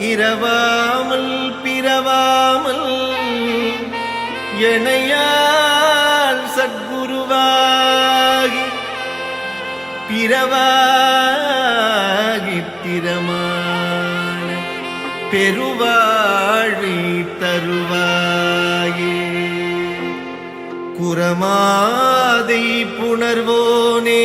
இரவாமல் பிறவாமல் எனையால் சத்குருவாகி பிறவாகி திறமான பெருவாழி தருவாயே. குரமாதை புணர்வோனே.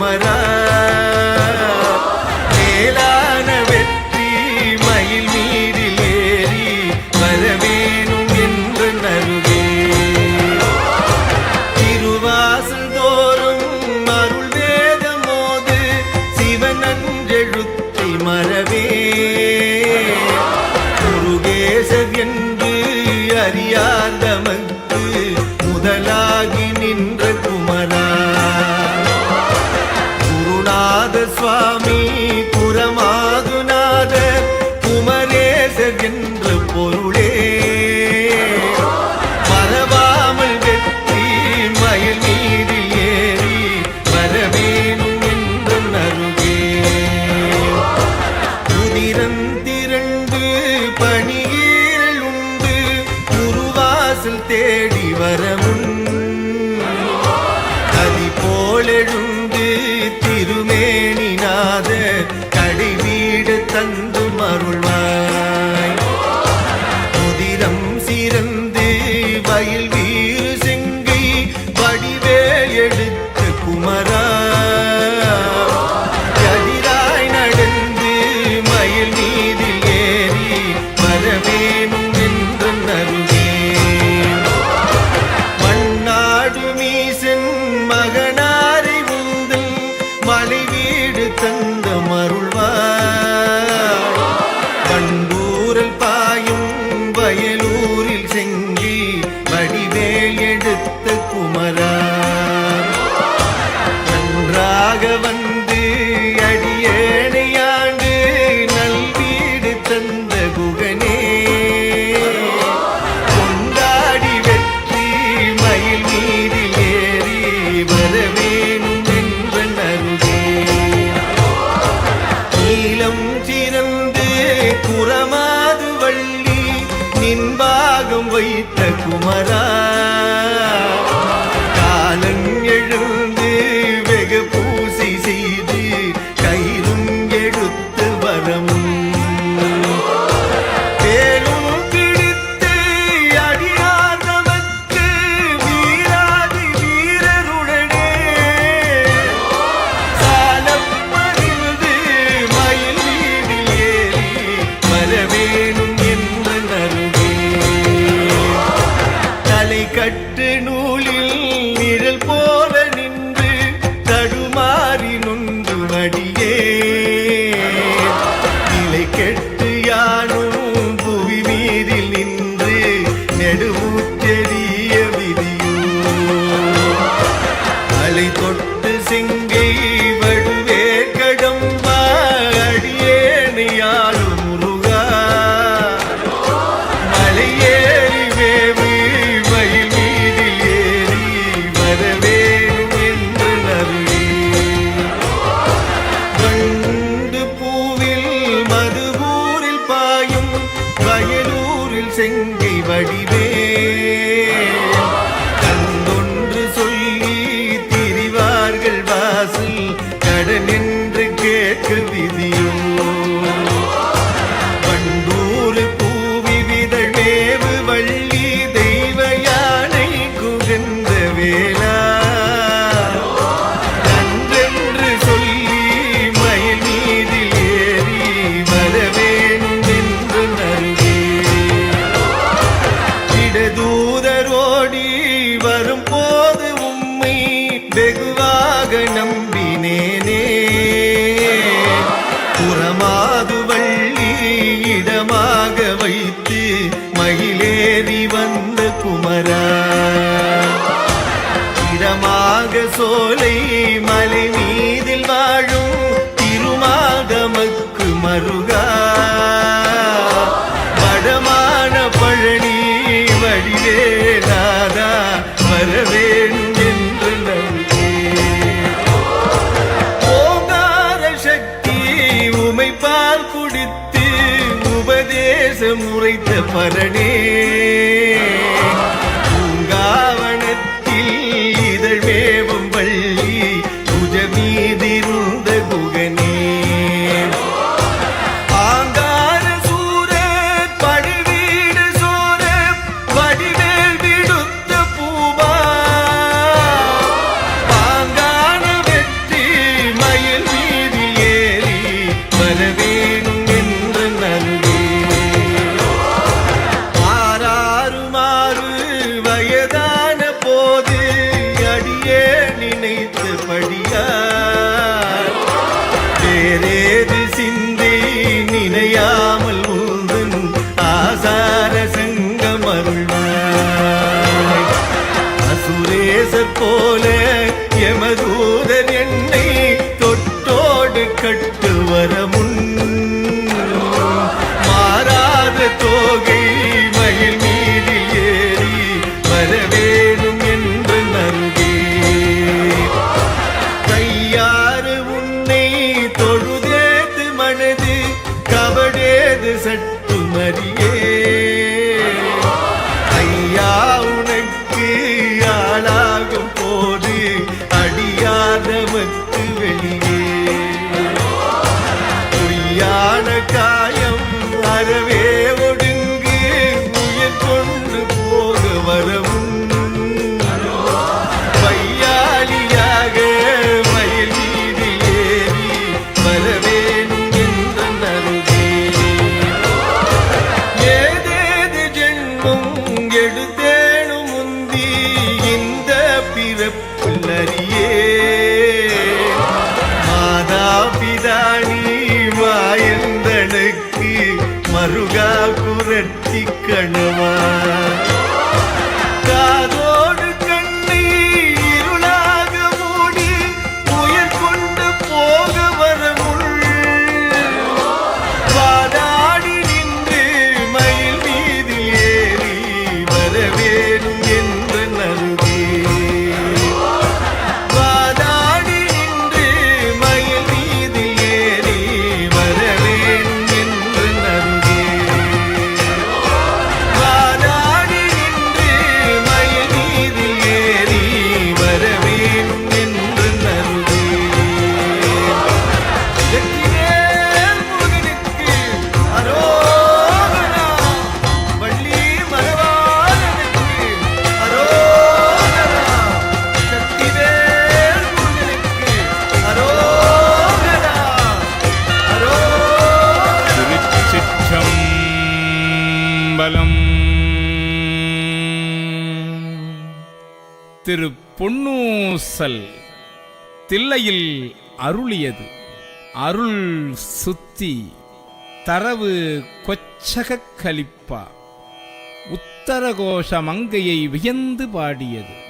மரா আমি செங்கை வடிவே. மனமாதுவள்ளி இடமாக வைத்து மகிழேறி வந்த குமரா. இடமாக சோலை பரணே விட்டு வரமுன் மாறாத தோகை கணுவாய் திரு பொன்னூசல் தில்லையில் அருளியது. அருள் சுத்தி தரவு கொச்சகக் கலிப்பா. உத்தரகோஷ மங்கையை வியந்து பாடியது.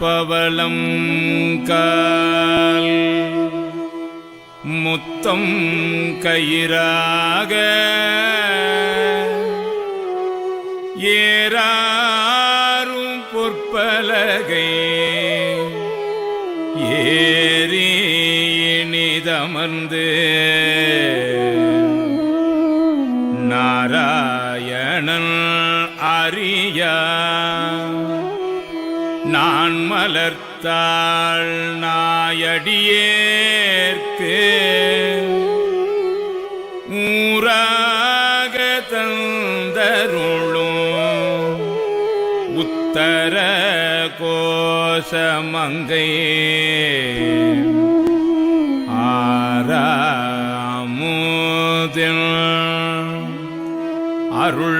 பவளம் கால். முத்தம் கயிறாக. ஏறாரும் பொற்பலகை. ஏறி இனிதமர்ந்து மலர்த்தாள் நாயடியேற்கு. ஊராக தந்தருளும் உத்தர கோஷமங்கை ஆறாமுதில் அருள்